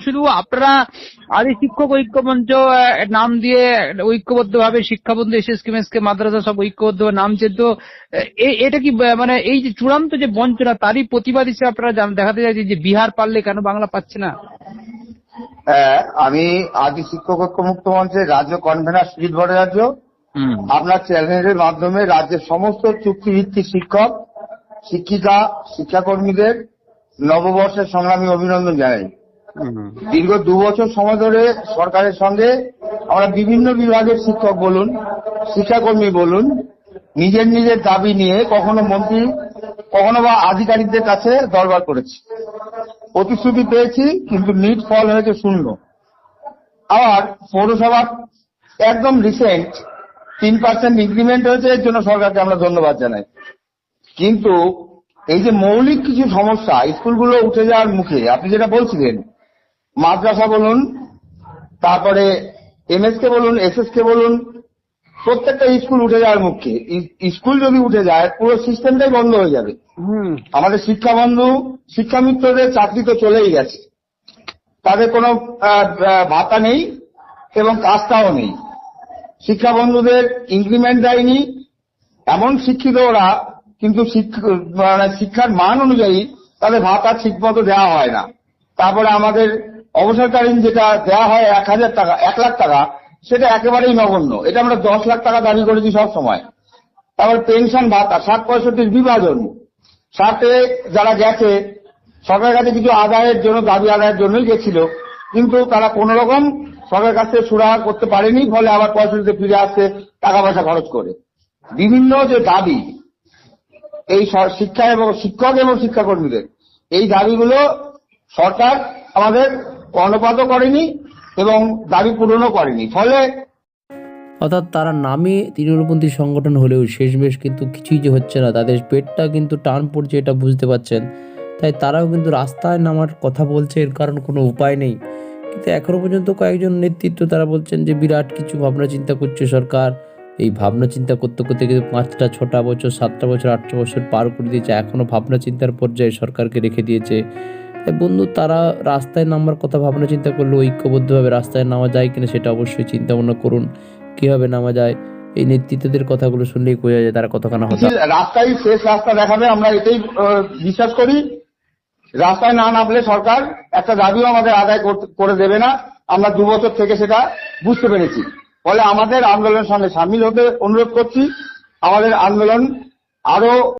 শুধু আপনারা আদি শিক্ষক ঐক্য মঞ্চ নাম দিয়ে ঐক্যবদ্ধ ভাবে শিক্ষাবন্ধু এস এস কে মাদ্রাসা সব ঐক্যবদ্ধ নামছে তো আহ, এ- এটা কি মানে এই যে চূড়ান্ত যে বঞ্চনা তারই প্রতিবাদ হিসেবে আপনারা দেখাতে চাইছেন যে বিহার পারলে কেন বাংলা পাচ্ছে না? আমি আদি শিক্ষক ঐক্য মুক্ত মঞ্চের রাজ্য কনভেনার সুজিত ভট্টাচার্য আপনার চ্যানেলের মাধ্যমে রাজ্যের সমস্ত চুক্তিভিত্তিক শিক্ষক শিক্ষিকা শিক্ষাকর্মীদের নববর্ষের সংগ্রামী অভিনন্দন জানাই। দীর্ঘ দু বছর সময় ধরে সরকারের সঙ্গে আমরা বিভিন্ন বিভাগের শিক্ষক বলুন, শিক্ষাকর্মী বলুন, নিজের নিজের দাবি নিয়ে কখনো মন্ত্রী, কখনো বা আধিকারিকদের কাছে দরবার করেছি। প্রতিশ্রুতি পেয়েছি, কিন্তু নিট ফল হয়েছে শূন্য। আবার পৌরসভার একদম রিসেন্ট তিন পার্সেন্ট ইনক্রিমেন্ট হয়েছে, এর জন্য সরকারকে আমরা ধন্যবাদ জানাই। কিন্তু এই যে মৌলিক কিছু সমস্যা, স্কুলগুলো উঠে যাওয়ার মুখে, আপনি যেটা বলছিলেন মাদ্রাসা বলুন তারপরে এমএসকে বলুন এসএসকে বলুন প্রত্যেকটা স্কুল উঠে যাওয়ার মুখে। স্কুল যদি উঠে যায় পুরো সিস্টেমটাই বন্ধ হয়ে যাবে। আমাদের শিক্ষা বন্ধু শিক্ষামিত্রদের চাকরি তো চলেই গেছে। তাদের কোনো ভাতা নেই এবং কাজটাও নেই। শিক্ষা বন্ধুদের ইনক্রিমেন্ট দেয়নি। এমন শিক্ষিত ওরা কিন্তু মানে শিক্ষার মান অনুযায়ী তাদের ভাতা ঠিক মতো দেওয়া হয় না। তারপরে আমাদের অবসরকালীন যেটা দেওয়া হয় এক হাজার টাকা, এক লাখ টাকা, সেটা একেবারেই নগণ্য। এটা আমরা দশ লাখ টাকা দাবি করেছি সব সময়। তারপর পেনশন ভাতা, ষাট পঁয়ষট্টির বিভাজন। সাথে যারা গেছে, সরকারের কাছে কিছু আদায়ের জন্য, দাবি আদায়ের জন্যই গেছিল। কিন্তু তারা কোন রকম সরকারের কাছে সুরাহা করতে পারেনি, ফলে আবার পয়সাতে ফিরে আসছে টাকা পয়সা খরচ করে। বিভিন্ন যে দাবি, এই শিক্ষা এবং শিক্ষক এবং শিক্ষাকর্মীদের, এই দাবিগুলো সরকার আমাদের কর্ণপাতও করেনি এবং দাবি পূরণও করেনি। ফলে অর্থাৎ তারা নামে তৃণমূলপন্থী সংগঠন হলেও শেষমেশ কিন্তু কিছুই যে হচ্ছে না। তাদের পেটটা কিন্তু টান পড়ছে এটা বুঝতে পারছেন। তাই তারাও কিন্তু রাস্তায় নামার কথা বলছে, এর কারণ কোনো উপায় নেই। কিন্তু এখনও পর্যন্ত কয়েকজন নেতৃত্ব তারা বলছেন যে বিরাট কিছু ভাবনা চিন্তা করছে সরকার। এই ভাবনা চিন্তা করতে করতে কিন্তু পাঁচটা, ছটা বছর, সাতটা বছর, আটটা বছর পার করে দিয়েছে। এখনও ভাবনা চিন্তার পর্যায়ে সরকারকে রেখে দিয়েছে। বন্ধু, তারা রাস্তায় নামার কথা ভাবনা চিন্তা করলে, ঐক্যবদ্ধভাবে রাস্তায় নামা যায় কিনা সেটা অবশ্যই চিন্তা ভাবনা করুন। কীভাবে নামা যায়? এই নেতৃত্বদের কথাগুলো শুনলেই বোঝা যায় তারা কতখানা হতাশ। রাস্তায় শেষ রাস্তা দেখাবে, আমরা এটাই বিশ্বাস করি। রাস্তায় না নামলে সরকার একটা দাবিও আমাদের আদায় করে দেবে না। আমরা দু বছর থেকে সেটা বুঝতে পেরেছি। ফলে আমাদের আন্দোলনের সঙ্গে সামিল হতে অনুরোধ করছি। আমাদের আন্দোলন আরও